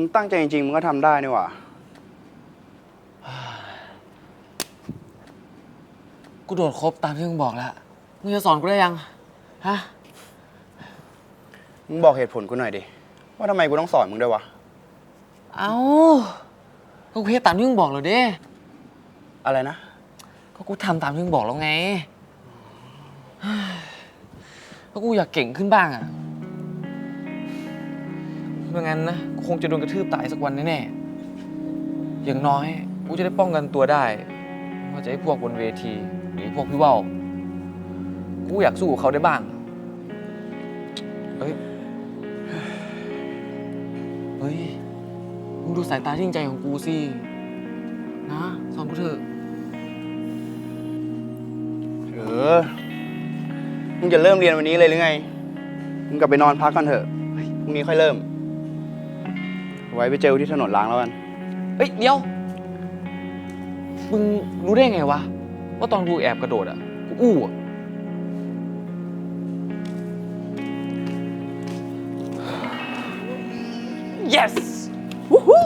มึงตั้งใจจริงๆมึงก็ทำได้นี่หว่า กูโดดครบตามที่มึงบอกแล้ว มึงจะสอนกูได้ยัง ฮะ มึงบอกเหตุผลกูหน่อยดิ ว่าทำไมกูต้องสอนมึงด้วยวะ เอ้าก็กูเฮ็ดตามที่มึงบอกเลยเด้ อะไรนะ ก็กูทำตามที่มึงบอกแล้วไง ก็กูอยากเก่งขึ้นบ้างอะ ไม่งั้นนะกูคงจะโดนกระทืบตายสักวันแน่ๆอย่างน้อยกูจะได้ป้องกันตัวได้ไม่ว่าจะไอ้พวกบนเวที หรือไอ้พวกพี่เว่ากูอยากสู้กับเขาได้บ้างเฮ้ยเฮ้ยมึงดูสายตาจริงใจของกูสินะสอนกูเถอะเออมึงจะเริ่มเรียนวันนี้เลยหรือไง มึงกลับไปนอนพักกันเถอะพรุ่งนี้ค่อยเริ่ม ว้ไปเจอที่ถนนล้างแล้วกัน เฮ้ยเดี๋ยว มึงรู้ได้ไงวะ ว่าตอนกูแอบกระโดดอะ กูอู้อะ yes วู้ฮู้